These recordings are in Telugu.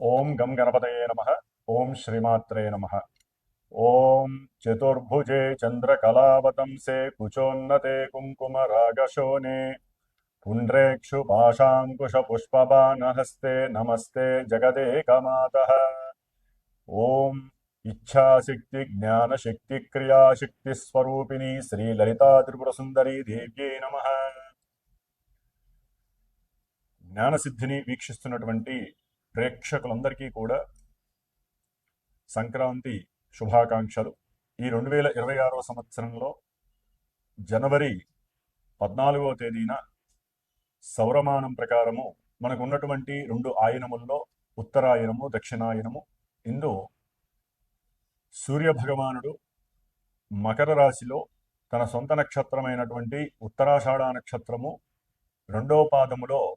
ఓం గం గణపతయే నమ. ఓం శ్రీమాత్రే నమ. ఓం చతుర్భుజే చంద్రకళావతంసే కుచోన్నతే కుంకుమరాగశోనే. పుండ్రేక్షు పాశాంకుశ పుష్పబాణహస్తే నమస్తే జగదేకమాతః. ఓం ఇచ్ఛాశక్తి జ్ఞానశక్తి క్రియాశక్తి స్వరూపిణి శ్రీ లలితా త్రిపుర సుందరీ దేవ్యై నమ. జ్ఞానసిద్ధిని వీక్షిస్తున్నటువంటి ప్రేక్షకులందరికీ కూడా సంక్రాంతి శుభాకాంక్షలు. ఈ రెండు వేల ఇరవై ఆరో సంవత్సరంలో జనవరి పద్నాలుగో తేదీన సౌరమానం ప్రకారము మనకు ఉన్నటువంటి రెండు ఆయనముల్లో ఉత్తరాయనము దక్షిణాయనము. ఇందు సూర్య భగవానుడు మకర రాశిలో తన సొంత నక్షత్రమైనటువంటి ఉత్తరాషాఢ నక్షత్రము రెండో పాదములో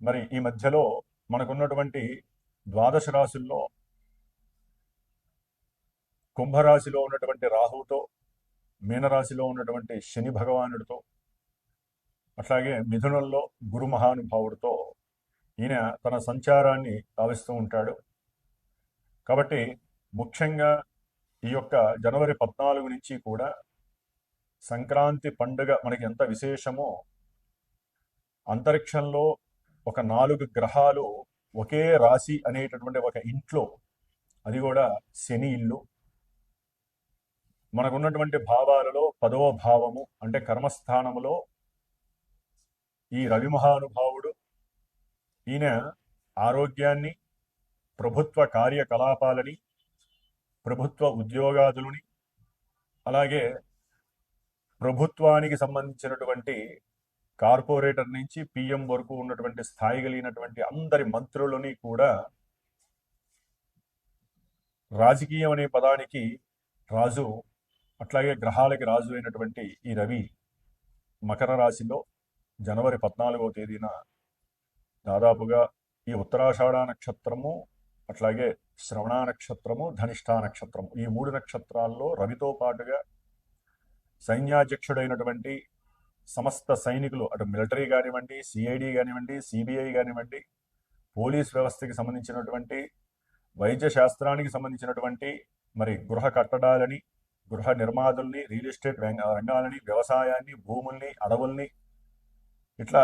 మరి ఈ మధ్యలో మనకున్నటువంటి ద్వాదశ రాశుల్లో కుంభరాశిలో ఉన్నటువంటి రాహువుతో మీనరాశిలో ఉన్నటువంటి శని భగవానుడితో అట్లాగే మిథునంలో గురు మహానుభావుడితో ఈయన తన సంచారాన్ని కావిస్తూ ఉంటాడు. కాబట్టి ముఖ్యంగా ఈ యొక్క జనవరి పద్నాలుగు నుంచి కూడా సంక్రాంతి పండుగ మనకి ఎంత విశేషమో అంతరిక్షంలో ఒక నాలుగు గ్రహాలు ఒకే రాశి అనేటటువంటి ఒక ఇంట్లో అది కూడా శని ఇల్లు. మనకున్నటువంటి భావాలలో పదవ భావము అంటే కర్మస్థానములో ఈ రవి మహానుభావుడు ఈయన ఆరోగ్యాన్ని ప్రభుత్వ కార్యకలాపాలని ప్రభుత్వ ఉద్యోగాదులని అలాగే ప్రభుత్వానికి సంబంధించినటువంటి కార్పొరేటర్ నుంచి పిఎం వరకు ఉన్నటువంటి స్థాయి కలిగినటువంటి అందరి మంత్రులని కూడా రాజకీయం అనే పదానికి రాజు అట్లాగే గ్రహాలకి రాజు అయినటువంటి ఈ రవి మకర రాశిలో జనవరి పద్నాలుగవ తేదీన దాదాపుగా ఈ ఉత్తరాషాఢ నక్షత్రము అట్లాగే శ్రవణ నక్షత్రము ధనిష్ఠా నక్షత్రము ఈ మూడు నక్షత్రాల్లో రవితో పాటుగా సైన్యాధ్యక్షుడైనటువంటి సమస్త సైనికులు అటు మిలిటరీ కానివ్వండి సిఐడి కానివ్వండి సిబిఐ కానివ్వండి పోలీస్ వ్యవస్థకి సంబంధించినటువంటి వైద్య శాస్త్రానికి సంబంధించినటువంటి మరి గృహ కట్టడాలని గృహ నిర్మాదుల్ని రియల్ ఎస్టేట్ రంగాలని వ్యవసాయాన్ని భూముల్ని అడవుల్ని ఇట్లా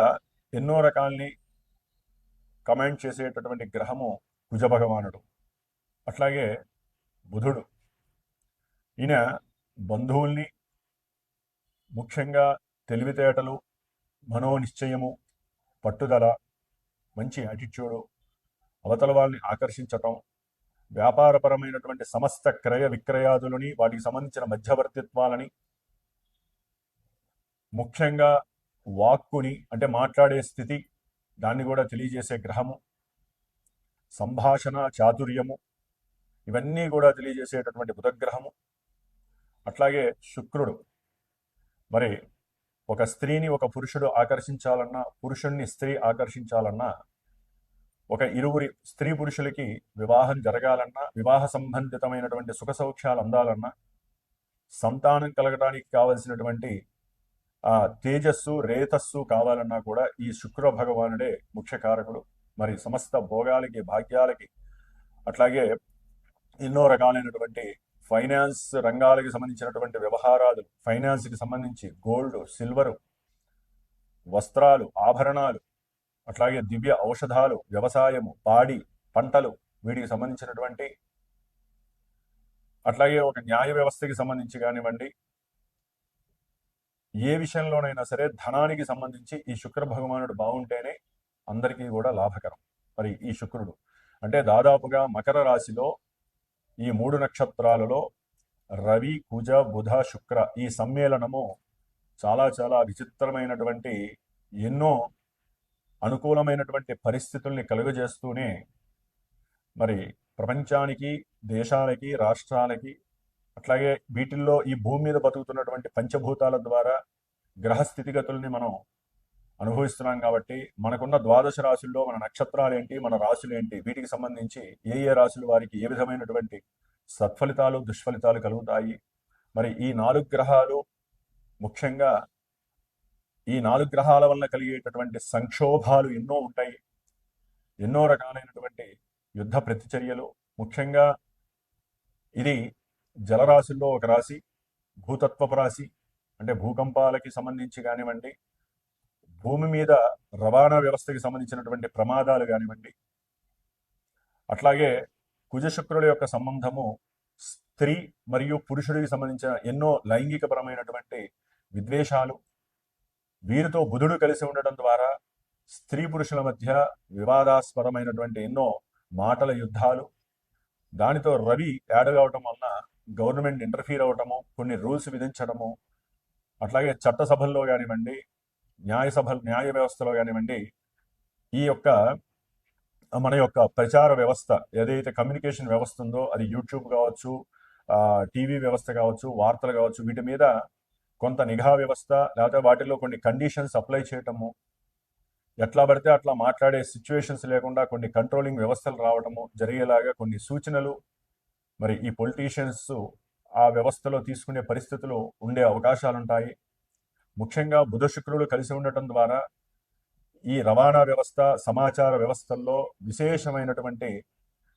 ఎన్నో రకాల్ని కమాండ్ చేసేటటువంటి గ్రహము కుజ భగవానుడు. అట్లాగే బుధుడు. ఈయన బంధువుల్ని ముఖ్యంగా తెలివితేటలు మనోనిశ్చయము పట్టుదల మంచి యాటిట్యూడు అవతల వాళ్ళని ఆకర్షించటం వ్యాపారపరమైనటువంటి సమస్త క్రయ విక్రయాదులని వాటికి సంబంధించిన మధ్యవర్తిత్వాలని ముఖ్యంగా వాక్కుని అంటే మాట్లాడే స్థితి దాన్ని కూడా తెలియజేసే గ్రహము సంభాషణ చాతుర్యము ఇవన్నీ కూడా తెలియజేసేటటువంటి బుధగ్రహము అట్లాగే శుక్రుడు. మరి ఒక స్త్రీని ఒక పురుషుడు ఆకర్షించాలన్నా పురుషుణ్ణి స్త్రీ ఆకర్షించాలన్నా ఒక ఇరువురి స్త్రీ పురుషులకి వివాహం జరగాలన్నా వివాహ సంబంధితమైనటువంటి సుఖ సౌఖ్యాలు అందాలన్నా సంతానం కలగడానికి కావలసినటువంటి ఆ తేజస్సు రేతస్సు కావాలన్నా కూడా ఈ శుక్ర భగవానుడే ముఖ్య కారకుడు మరి సమస్త భోగాలకి భాగ్యాలకి అట్లాగే ఎన్నో రకాలైనటువంటి ఫైనాన్స్ రంగాలకి సంబంధించినటువంటి వ్యవహారాలు ఫైనాన్స్కి సంబంధించి గోల్డ్ సిల్వరు వస్త్రాలు ఆభరణాలు అట్లాగే దివ్య ఔషధాలు వ్యవసాయము పాడి పంటలు వీటికి సంబంధించినటువంటి అట్లాగే ఒక న్యాయ వ్యవస్థకి సంబంధించి కానివ్వండి ఏ విషయంలోనైనా సరే ధనానికి సంబంధించి ఈ శుక్ర భగవానుడు బాగుంటేనే అందరికీ కూడా లాభకరం. మరి ఈ శుక్రుడు అంటే దాదాపుగా మకర రాశిలో ఈ మూడు నక్షత్రాలలో రవి కుజ బుధ శుక్ర ఈ సమ్మేళనము చాలా చాలా విచిత్రమైనటువంటి ఎన్నో అనుకూలమైనటువంటి పరిస్థితుల్ని కలుగజేస్తూనే మరి ప్రపంచానికి దేశాలకి రాష్ట్రాలకి అట్లాగే వీటిల్లో ఈ భూమి మీద బతుకుతున్నటువంటి పంచభూతాల ద్వారా గ్రహ స్థితిగతుల్ని మనం అనుభవిస్తున్నాం కాబట్టి మనకున్న ద్వాదశ రాశుల్లో మన నక్షత్రాలు ఏంటి మన రాశులు ఏంటి వీటికి సంబంధించి ఏ ఏ రాశుల వారికి ఏ విధమైనటువంటి సత్ఫలితాలు దుష్ఫలితాలు కలుగుతాయి. మరి ఈ నాలుగు గ్రహాలు ముఖ్యంగా ఈ నాలుగు గ్రహాల వల్ల కలిగేటటువంటి సంక్షోభాలు ఎన్నో ఉంటాయి. ఎన్నో రకాలైనటువంటి యుద్ధ ప్రతిచర్యలు. ముఖ్యంగా ఇది జలరాశుల్లో ఒక రాశి భూతత్వపు రాశి అంటే భూకంపాలకి సంబంధించి కానివ్వండి భూమి మీద రవాణా వ్యవస్థకి సంబంధించినటువంటి ప్రమాదాలు కానివ్వండి అట్లాగే కుజశుక్రుల యొక్క సంబంధము స్త్రీ మరియు పురుషుడికి సంబంధించిన ఎన్నో లైంగికపరమైనటువంటి విద్వేషాలు వీరితో బుధుడు కలిసి ఉండడం ద్వారా స్త్రీ పురుషుల మధ్య వివాదాస్పదమైనటువంటి ఎన్నో మాటల యుద్ధాలు. దానితో రవి యాడ్ కావటం వలన గవర్నమెంట్ ఇంటర్ఫీర్ అవ్వటము కొన్ని రూల్స్ విధించడము అట్లాగే చట్టసభల్లో కానివ్వండి న్యాయ సభ న్యాయ వ్యవస్థలో కానివ్వండి ఈ యొక్క మన యొక్క ప్రచార వ్యవస్థ ఏదైతే కమ్యూనికేషన్ వ్యవస్థ ఉందో అది యూట్యూబ్ కావచ్చు టీవీ వ్యవస్థ కావచ్చు వార్తలు కావచ్చు వీటి మీద కొంత నిఘా వ్యవస్థ లేకపోతే వాటిలో కొన్ని కండిషన్స్ అప్లై చేయటము ఎట్లా పడితే అట్లా మాట్లాడే సిచ్యువేషన్స్ లేకుండా కొన్ని కంట్రోలింగ్ వ్యవస్థలు రావటము జరిగేలాగా కొన్ని సూచనలు మరి ఈ పొలిటీషియన్స్ ఆ వ్యవస్థలో తీసుకునే పరిస్థితులు ఉండే అవకాశాలు ఉంటాయి ముఖ్యంగా బుధ శుక్రులు కలిసి ఉండటం ద్వారా ఈ రవాణా వ్యవస్థ సమాచార వ్యవస్థల్లో విశేషమైనటువంటి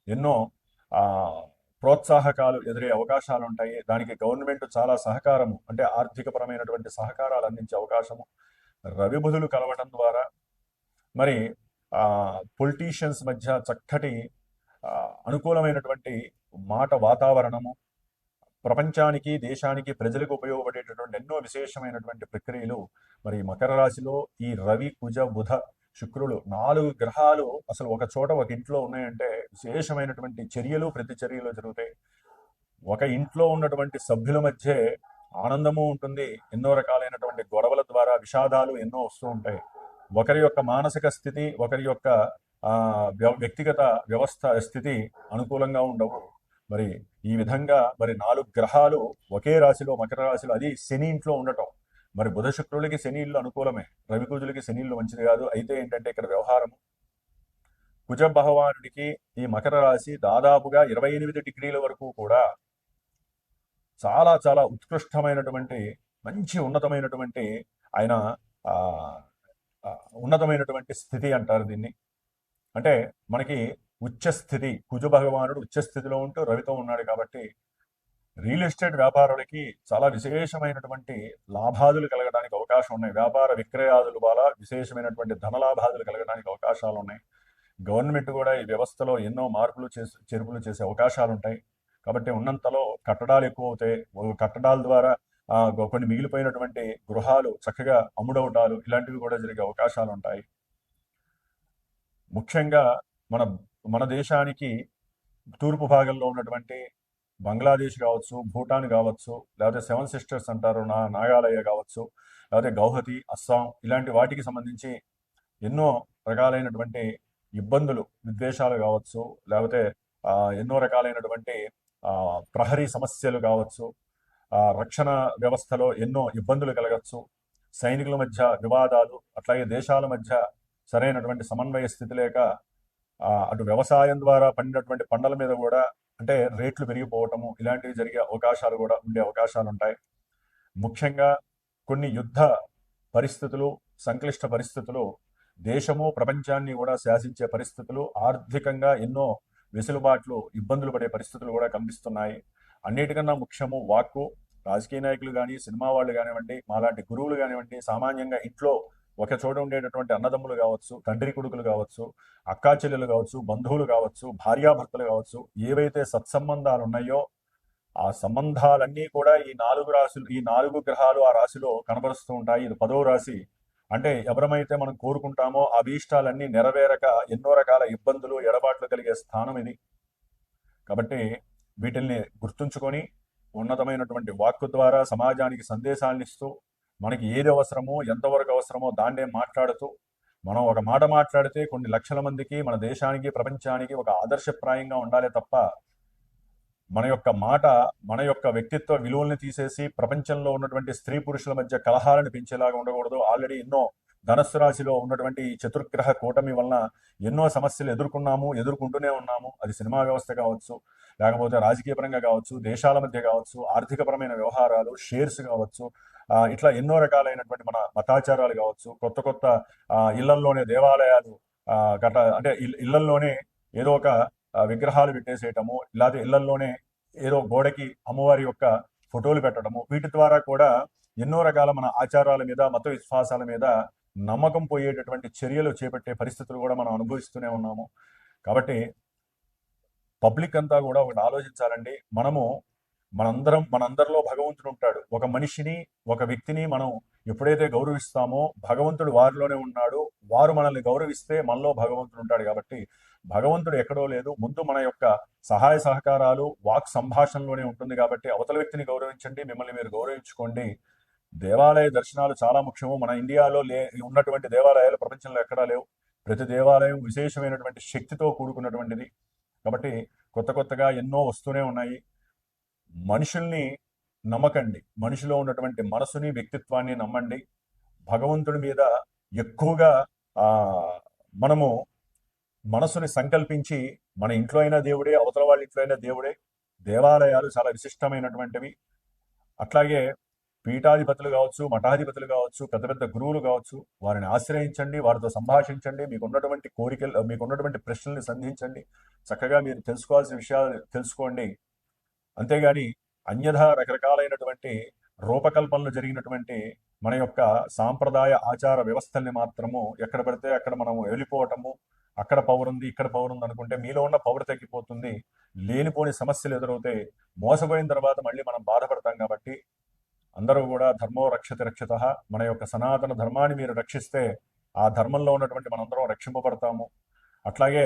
ఎన్నో ప్రోత్సాహకాలు ఎదురే అవకాశాలు ఉంటాయి దానికి గవర్నమెంట్ చాలా సహకారము అంటే ఆర్థికపరమైనటువంటి సహకారాలు అందించే అవకాశము. రవి బుధులు కలవటం ద్వారా మరి పొలిటీషియన్స్ మధ్య చక్కటి అనుకూలమైనటువంటి మాట వాతావరణము ప్రపంచానికి దేశానికి ప్రజలకు ఉపయోగపడేటటువంటి ఎన్నో విశేషమైనటువంటి ప్రక్రియలు మరి మకర రాశిలో ఈ రవి కుజ బుధ శుక్రులు నాలుగు గ్రహాలు అసలు ఒక చోట ఒక ఇంట్లో ఉన్నాయంటే విశేషమైనటువంటి చర్యలు ప్రతి చర్యలు జరుగుతాయి. ఒక ఇంట్లో ఉన్నటువంటి సభ్యుల మధ్య ఆనందము ఉంటుంది. ఎన్నో రకాలైనటువంటి గొడవల ద్వారా విషాదాలు ఎన్నో వస్తూ ఉంటాయి. ఒకరి యొక్క మానసిక స్థితి ఒకరి యొక్క ఆ, వ్యక్తిగత వ్యవస్థ స్థితి అనుకూలంగా ఉండవు. మరి ఈ విధంగా మరి నాలుగు గ్రహాలు ఒకే రాశిలో మకర రాశిలో అది శని ఇంట్లో ఉండటం. మరి బుధ శుక్రులకి శని ఇల్లు అనుకూలమే. రవికుజులకి శని ఇల్లు మంచిది కాదు. అయితే ఏంటంటే ఇక్కడ వ్యవహారం కుజ భగవానుడికి ఈ మకర రాశి దాదాపుగా ఇరవై ఎనిమిది డిగ్రీల వరకు కూడా చాలా చాలా ఉత్కృష్టమైనటువంటి మంచి ఉన్నతమైనటువంటి ఆయన ఉన్నతమైనటువంటి స్థితి అంటారు దీన్ని. అంటే మనకి ఉచ్చస్థితి కుజ భగవానుడు ఉచ్చస్థితిలో ఉంటూ రవితో ఉన్నాడు కాబట్టి రియల్ ఎస్టేట్ వ్యాపారులకి చాలా విశేషమైనటువంటి లాభాదులు కలగడానికి అవకాశం ఉన్నాయి. వ్యాపార విక్రయాదుల వల్ల విశేషమైనటువంటి ధన లాభాదులు కలగడానికి అవకాశాలు ఉన్నాయి. గవర్నమెంట్ కూడా ఈ వ్యవస్థలో ఎన్నో మార్పులు చేసి చేర్పులు చేసే అవకాశాలు ఉంటాయి. కాబట్టి ఉన్నంతలో కట్టడాలు ఎక్కువ అవుతాయి కట్టడాల ద్వారా కొన్ని మిగిలిపోయినటువంటి గృహాలు చక్కగా అమ్ముడవటాలు ఇలాంటివి కూడా జరిగే అవకాశాలు ఉంటాయి. ముఖ్యంగా మన మన దేశానికి తూర్పు భాగంలో ఉన్నటువంటి బంగ్లాదేశ్ కావచ్చు భూటాన్ కావచ్చు లేకపోతే సెవెన్ సిస్టర్స్ అంటారు నా నాగాలయ కావచ్చు లేకపోతే గౌహతి అస్సాం ఇలాంటి వాటికి సంబంధించి ఎన్నో రకాలైనటువంటి ఇబ్బందులు విద్వేషాలు కావచ్చు లేకపోతే ఎన్నో రకాలైనటువంటి ఆ, ప్రహరీ సమస్యలు కావచ్చు ఆ, రక్షణ వ్యవస్థలో ఎన్నో ఇబ్బందులు కలగచ్చు సైనికుల మధ్య వివాదాలు అట్లాగే దేశాల మధ్య సరైనటువంటి సమన్వయ స్థితి లేక అటు వ్యవసాయం ద్వారా పండినటువంటి పంటల మీద కూడా అంటే రేట్లు పెరిగిపోవటము ఇలాంటివి జరిగే అవకాశాలు కూడా ఉండే అవకాశాలు ఉంటాయి ముఖ్యంగా కొన్ని యుద్ధ పరిస్థితులు సంక్లిష్ట పరిస్థితులు దేశము ప్రపంచాన్ని కూడా శాసించే పరిస్థితులు ఆర్థికంగా ఎన్నో వెసులుబాట్లు ఇబ్బందులు పడే పరిస్థితులు కూడా కనిపిస్తున్నాయి. అన్నిటికన్నా ముఖ్యము వాక్కు. రాజకీయ నాయకులు కానీ సినిమా వాళ్ళు కానివ్వండి మాలాంటి గురువులు కానివ్వండి సామాన్యంగా ఇంట్లో ఒక చోట ఉండేటటువంటి అన్నదమ్ములు కావచ్చు తండ్రి కొడుకులు కావచ్చు అక్కా చెల్లెలు కావచ్చు బంధువులు కావచ్చు భార్యాభర్తలు కావచ్చు ఏవైతే సత్సంబంధాలు ఉన్నాయో ఆ సంబంధాలన్నీ కూడా ఈ నాలుగు రాశులు ఈ నాలుగు గ్రహాలు ఆ రాశిలో కనబరుస్తూ ఉంటాయి. ఇది పదో రాశి. అంటే ఎవరమైతే మనం కోరుకుంటామో ఆ భీష్టాలన్నీ నెరవేరక ఎన్నో రకాల ఇబ్బందులు ఎడబాట్లు కలిగే స్థానం ఇది. కాబట్టి వీటిల్ని గుర్తుంచుకొని ఉన్నతమైనటువంటి వాక్కు ద్వారా సమాజానికి సందేశాలను ఇస్తూ మనకి ఏది అవసరమో ఎంతవరకు అవసరమో దాన్నే మాట్లాడుతూ మనం ఒక మాట మాట్లాడితే కొన్ని లక్షల మందికి మన దేశానికి ప్రపంచానికి ఒక ఆదర్శప్రాయంగా ఉండాలి తప్ప మన యొక్క మాట మన యొక్క వ్యక్తిత్వ విలువల్ని తీసేసి ప్రపంచంలో ఉన్నటువంటి స్త్రీ పురుషుల మధ్య కలహాలను పెంచేలాగా ఉండకూడదు. ఆల్రెడీ ఎన్నో ధనస్సు రాశిలో ఉన్నటువంటి ఈ చతుర్గ్రహ కూటమి వలన ఎన్నో సమస్యలు ఎదుర్కొన్నాము ఎదుర్కొంటూనే ఉన్నాము. అది సినిమా వ్యవస్థ కావచ్చు లేకపోతే రాజకీయపరంగా కావచ్చు దేశాల మధ్య కావచ్చు ఆర్థికపరమైన వ్యవహారాలు షేర్స్ కావచ్చు ఇట్లా ఎన్నో రకాలైనటువంటి మన మతాచారాలు కావచ్చు కొత్త కొత్త ఇళ్ళల్లోనే దేవాలయాలు గట అంటే ఇళ్ళల్లోనే ఏదో ఒక విగ్రహాలు పెట్టేసేయటము లేకపోతే ఇళ్ళల్లోనే ఏదో గోడకి అమ్మవారి యొక్క ఫోటోలు పెట్టడము వీటి ద్వారా కూడా ఎన్నో రకాల మన ఆచారాల మీద మత విశ్వాసాల మీద నమ్మకం పోయేటటువంటి చర్యలు చేపట్టే పరిస్థితులు కూడా మనం అనుభవిస్తూనే ఉన్నాము. కాబట్టి పబ్లిక్ అంతా కూడా ఒకటి ఆలోచించాలండి. మనము మనందరం మనందరిలో భగవంతుడు ఉంటాడు. ఒక మనిషిని ఒక వ్యక్తిని మనం ఎప్పుడైతే గౌరవిస్తామో భగవంతుడు వారిలోనే ఉన్నాడు. వారు మనల్ని గౌరవిస్తే మనలో భగవంతుడు ఉంటాడు కాబట్టి భగవంతుడు ఎక్కడో లేదు. ముందు మన యొక్క సహాయ సహకారాలు వాక్ సంభాషణలోనే ఉంటుంది కాబట్టి అవతల వ్యక్తిని గౌరవించండి మిమ్మల్ని మీరు గౌరవించుకోండి. దేవాలయ దర్శనాలు చాలా ముఖ్యము. మన ఇండియాలో లే ఉన్నటువంటి దేవాలయాలు ప్రపంచంలో ఎక్కడా లేవు. ప్రతి దేవాలయం విశేషమైనటువంటి శక్తితో కూడుకున్నటువంటిది. కాబట్టి కొత్త కొత్తగా ఎన్నో వస్తూనే ఉన్నాయి. మనుషుల్ని నమ్మకండి. మనిషిలో ఉన్నటువంటి మనసుని వ్యక్తిత్వాన్ని నమ్మండి. భగవంతుడి మీద ఎక్కువగా మనము మనసుని సంకల్పించి మన ఇంట్లో అయినా దేవుడే అవతల వాళ్ళ ఇంట్లో అయినా దేవుడే దేవాలయాలు చాలా విశిష్టమైనటువంటివి. అట్లాగే పీఠాధిపతులు కావచ్చు మఠాధిపతులు కావచ్చు పెద్ద పెద్ద గురువులు కావచ్చు వారిని ఆశ్రయించండి వారితో సంభాషించండి మీకు ఉన్నటువంటి కోరికలు మీకు ఉన్నటువంటి ప్రశ్నల్ని సంధించండి. చక్కగా మీరు తెలుసుకోవాల్సిన విషయాలు తెలుసుకోండి. అంతేగాని అన్యథా రకరకాలైనటువంటి రూపకల్పనలు జరిగినటువంటి మన యొక్క సాంప్రదాయ ఆచార వ్యవస్థల్ని మాత్రము ఎక్కడ పడితే అక్కడ మనము వెళ్ళిపోవటము అక్కడ పవర్ ఉంది ఇక్కడ పవర్ ఉంది అనుకుంటే మీలో ఉన్న పవర్ తగ్గిపోతుంది లేనిపోని సమస్యలు ఎదురవుతాయి మోసపోయిన తర్వాత మళ్ళీ మనం బాధపడతాం కాబట్టి అందరూ కూడా ధర్మో రక్షతి రక్షిత మన యొక్క సనాతన ధర్మాన్ని మీరు రక్షిస్తే ఆ ధర్మంలో ఉన్నటువంటి మనందరం రక్షింపబడతాము. అట్లాగే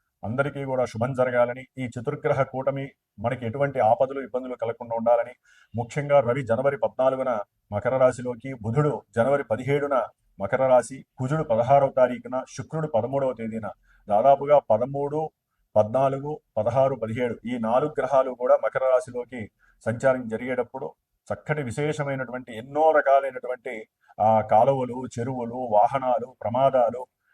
అందరికీ కూడా శుభం జరగాలని ఈ చతుర్గ్రహ కూటమి మనకి ఎటువంటి ఆపదలు ఇబ్బందులు కలగకుండా ఉండాలని ముఖ్యంగా రవి జనవరి పద్నాలుగున మకర రాశిలోకి బుధుడు జనవరి పదిహేడున మకర రాశి కుజుడు పదహారవ తారీఖున శుక్రుడు పదమూడవ తేదీన. దాదాపుగా పదమూడు పద్నాలుగు పదహారు పదిహేడు ఈ నాలుగు గ్రహాలు కూడా మకర రాశిలోకి సంచారం జరిగేటప్పుడు చక్కటి విశేషమైనటువంటి ఎన్నో రకాలైనటువంటి ఆ కాలువలు చెరువులు వాహనాలు ప్రమాదాలు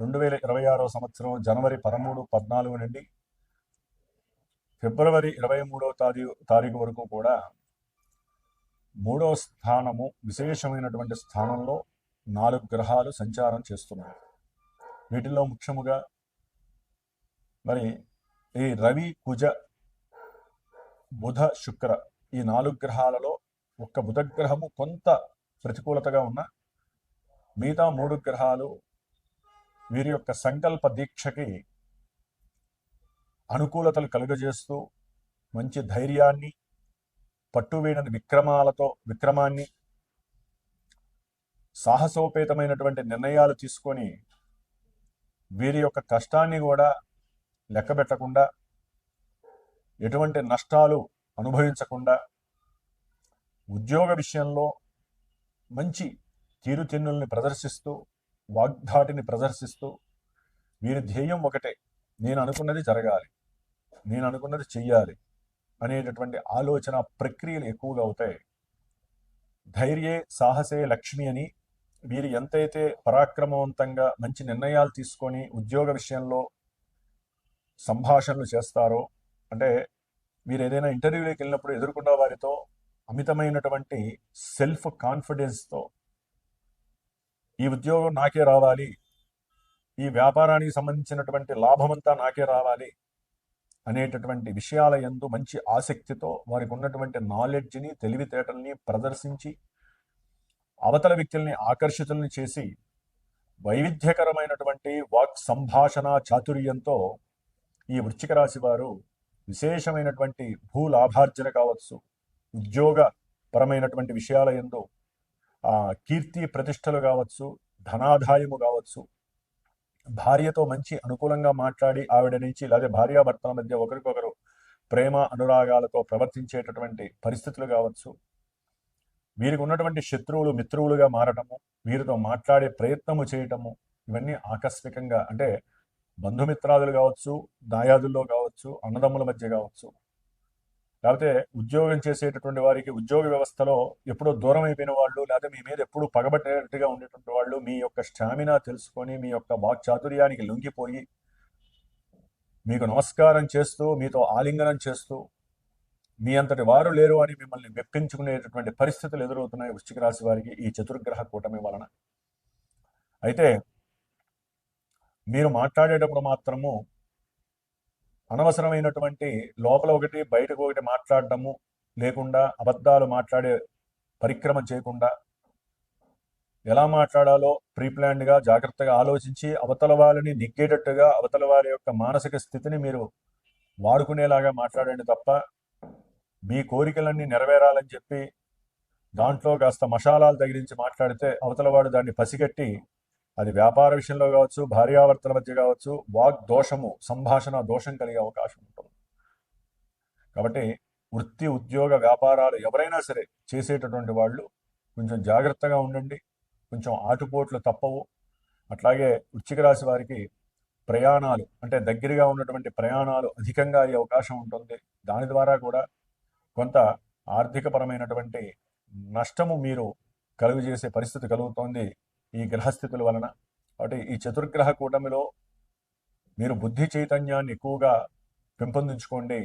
రెండు వేల ఇరవై ఆరో సంవత్సరం జనవరి పదమూడు పద్నాలుగు నుండి ఫిబ్రవరి ఇరవై మూడవ తారీఖు తారీఖు వరకు కూడా మూడవ స్థానము విశేషమైనటువంటి స్థానంలో నాలుగు గ్రహాలు సంచారం చేస్తున్నాయి వీటిలో ముఖ్యముగా మరి ఈ రవి కుజ బుధ శుక్ర ఈ నాలుగు గ్రహాలలో ఒక్క బుధ గ్రహము కొంత ప్రతికూలతగా ఉన్న మిగతా మూడు గ్రహాలు వీరి యొక్క సంకల్ప దీక్షకి అనుకూలతలు కలుగజేస్తూ మంచి ధైర్యాన్ని పట్టువీడని విక్రమాలతో విక్రమాన్ని సాహసోపేతమైనటువంటి నిర్ణయాలు తీసుకొని వీరి యొక్క కష్టాన్ని కూడా లెక్కబెట్టకుండా ఎటువంటి నష్టాలు అనుభవించకుండా ఉద్యోగ విషయంలో మంచి తీరుతెన్నుల్ని ప్రదర్శిస్తూ వాగ్ధాటిని ప్రదర్శిస్తూ వీరి ధ్యేయం ఒకటే నేను అనుకున్నది జరగాలి నేను అనుకున్నది చెయ్యాలి అనేటటువంటి ఆలోచన ప్రక్రియలు ఎక్కువగా అవుతాయి. ధైర్యే సాహసే లక్ష్మి అని వీరు ఎంతైతే పరాక్రమవంతంగా మంచి నిర్ణయాలు తీసుకొని ఉద్యోగ విషయంలో సంభాషణలు చేస్తారో అంటే మీరు ఏదైనా ఇంటర్వ్యూలోకి వెళ్ళినప్పుడు ఎదుర్కొన్న వారితో అమితమైనటువంటి సెల్ఫ్ కాన్ఫిడెన్స్తో ఈ ఉద్యోగం నాకే రావాలి. ఈ వ్యాపారానికి సంబంధించినటువంటి లాభమంతా నాకే రావాలి అనేటటువంటి విషయాల యందు మంచి ఆసక్తితో వారికి ఉన్నటువంటి నాలెడ్జ్ని తెలివితేటల్ని ప్రదర్శించి అవతల వ్యక్తుల్ని ఆకర్షితుల్ని చేసి వైవిధ్యకరమైనటువంటి వాక్ సంభాషణ చాతుర్యంతో ఈ వృశ్చిక రాశి వారు విశేషమైనటువంటి భూ లాభార్జన కావచ్చు. ఉద్యోగ పరమైనటువంటి విషయాల ఎందు కీర్తి ప్రతిష్టలు కావచ్చు ధనాదాయము కావచ్చు భార్యతో మంచి అనుకూలంగా మాట్లాడి ఆవిడ నుంచి లేదా భార్యాభర్తల మధ్య ఒకరికొకరు ప్రేమ అనురాగాలతో ప్రవర్తించేటటువంటి పరిస్థితులు కావచ్చు. వీరికి ఉన్నటువంటి శత్రువులు మిత్రువులుగా మారటము వీరితో మాట్లాడే ప్రయత్నము చేయటము ఇవన్నీ ఆకస్మికంగా అంటే బంధుమిత్రాదులు కావచ్చు దాయాదుల్లో కావచ్చు అన్నదమ్ముల మధ్య కావచ్చు లేకపోతే ఉద్యోగం చేసేటటువంటి వారికి ఉద్యోగ వ్యవస్థలో ఎప్పుడో దూరం అయిపోయిన వాళ్ళు లేకపోతే మీ మీద ఎప్పుడు పగబట్టేటట్టుగా ఉండేటువంటి వాళ్ళు మీ యొక్క స్టామినా తెలుసుకొని మీ యొక్క వాక్చాతుర్యానికి లొంగిపోయి మీకు నమస్కారం చేస్తూ మీతో ఆలింగనం చేస్తూ మీ అంతటి వారు లేరు అని మిమ్మల్ని మెప్పించుకునేటటువంటి పరిస్థితులు ఎదురవుతున్నాయి వృశ్చిక రాశి వారికి ఈ చతుర్గ్రహ కూటమి వలన. అయితే మీరు మాట్లాడేటప్పుడు మాత్రము అనవసరమైనటువంటి లోపల ఒకటి బయటకు ఒకటి మాట్లాడటము లేకుండా అబద్ధాలు మాట్లాడే పరిక్రమ చేయకుండా ఎలా మాట్లాడాలో ప్రీప్లాన్డ్గా జాగ్రత్తగా ఆలోచించి అవతల వారిని నెగ్గేటట్టుగా అవతల వారి యొక్క మానసిక స్థితిని మీరు వాడుకునేలాగా మాట్లాడండి తప్ప మీ కోరికలన్నీ నెరవేరాలని చెప్పి దాంట్లో కాస్త మసాలాలు తగిలించి మాట్లాడితే అవతల వాడు దాన్ని పసిగట్టి అది వ్యాపార విషయంలో కావచ్చు భార్యాభర్తల మధ్య కావచ్చు వాగ్ దోషము సంభాషణ దోషం కలిగే అవకాశం ఉంటుంది. కాబట్టి వృత్తి ఉద్యోగ వ్యాపారాలు ఎవరైనా సరే చేసేటటువంటి వాళ్ళు కొంచెం జాగ్రత్తగా ఉండండి. కొంచెం ఆటుపోట్లు తప్పవు. అట్లాగే వృచ్చిక రాశి వారికి ప్రయాణాలు అంటే దగ్గరగా ఉన్నటువంటి ప్రయాణాలు అధికంగా అయ్యే అవకాశం ఉంటుంది. దాని ద్వారా కూడా కొంత ఆర్థికపరమైనటువంటి నష్టము మీరు కలుగు చేసే పరిస్థితి కలుగుతోంది. ఈ గ్రహస్థితుల వలన. కాబట్టి ఈ చతుర్గ్రహ కూటమిలో మీరు బుద్ధి చైతన్యాన్ని ఎక్కువగా పెంపొందించుకోండి.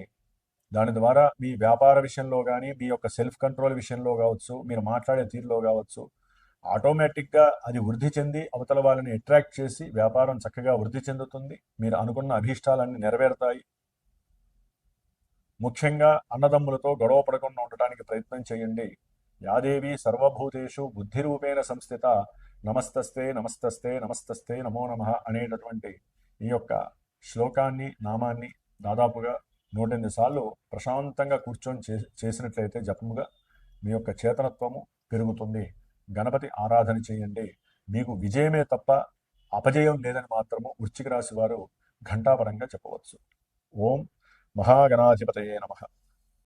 దాని ద్వారా మీ వ్యాపార విషయంలో కానీ మీ యొక్క సెల్ఫ్ కంట్రోల్ విషయంలో కావచ్చు మీరు మాట్లాడే తీరులో కావచ్చు ఆటోమేటిక్గా అది వృద్ధి చెంది అవతల వాళ్ళని అట్రాక్ట్ చేసి వ్యాపారం చక్కగా వృద్ధి చెందుతుంది. మీరు అనుకున్న అభీష్టాలన్నీ నెరవేరుతాయి. ముఖ్యంగా అన్నదమ్ములతో గొడవ పడకుండా ఉండటానికి ప్రయత్నం చేయండి. యాదేవి సర్వభూతేషు బుద్ధిరూపేణ సంస్థిత నమస్తస్తే నమస్తస్తే నమస్తస్తే నమో నమ అనేటటువంటి ఈ యొక్క శ్లోకాన్ని నామాన్ని దాదాపుగా నూట ఎనిమిది సార్లు ప్రశాంతంగా కూర్చొని చే చేసినట్లయితే జపముగా మీ యొక్క చేతనత్వము పెరుగుతుంది. గణపతి ఆరాధన చేయండి. మీకు విజయమే తప్ప అపజయం లేదని మాత్రము వృశ్చిక రాశి వారు ఘంటాపరంగా చెప్పవచ్చు. ఓం మహాగణాధిపతయే నమః.